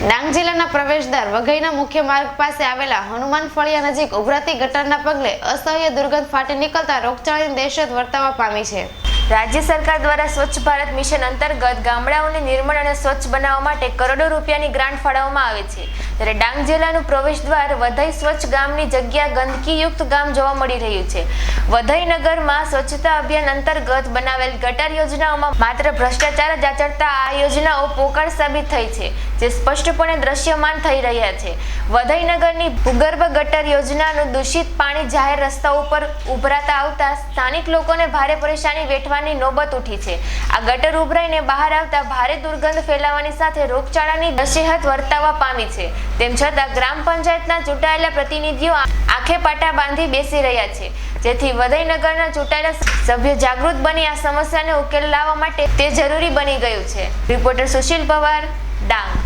ડાંગ જિલ્લાના પ્રવેશદ્વાર વઘઈના મુખ્ય માર્ગ પાસે આવેલા હનુમાન ફળિયા નજીક ઉભરાતી ગટરના પગલે અસહ્ય દુર્ગંધ ફાટી નીકળતા રોગચાળાની દહેશત વર્તાવા પામી છે. રાજ્ય સરકાર દ્વારા સ્વચ્છ ભારત મિશન અંતર્ગત ગામડાઓને નિર્મળ અને સ્વચ્છ બનાવવા માટે કરોડો રૂપિયાની ગ્રાન્ટ ફાળવવામાં આવે છે. ત્યારે ડાંગ જિલ્લાનું પ્રવેશદ્વાર વધઈ સ્વચ્છ ગામની જગ્યા ગંદકીયુક્ત ગામ જોવા મળી રહ્યું છે. વધઈ નગરમાં સ્વચ્છતા અભિયાન અંતર્ગત બનાવેલ ગટર યોજનાઓમાં માત્ર ભ્રષ્ટાચાર જ આચરતા આ યોજનાઓ પોકળ સાબિત થઈ છે, જે સ્પષ્ટપણે દ્રશ્યમાન થઈ રહ્યા છે. વધઈ નગરની ભૂગર્ભ ગટર યોજનાનું દૂષિત પાણી જાહેર રસ્તાઓ ઉપર ઉભરાતા આવતા સ્થાનિક લોકોને ભારે પરેશાની વેઠવાની નોબત ઉઠી છે. આ ગટર ઉભરાઈને બહાર આવતા ભારે દુર્ગંધ ફેલાવાની સાથે રોગચાળાની નસીહત વર્તાવા પામી છે. તેમ છતાં ગ્રામ પંચાયતના ચૂંટાયેલા પ્રતિનિધિઓ આંખે પાટા બાંધી બેસી રહ્યા છે. જેથી વધઈનગરના ચૂંટાયેલા સભ્ય જાગૃત બની આ સમસ્યાને ઉકેલ લાવવા માટે તે જરૂરી બની ગયું છે. રિપોર્ટર સુશીલ પવાર, ડાંગ.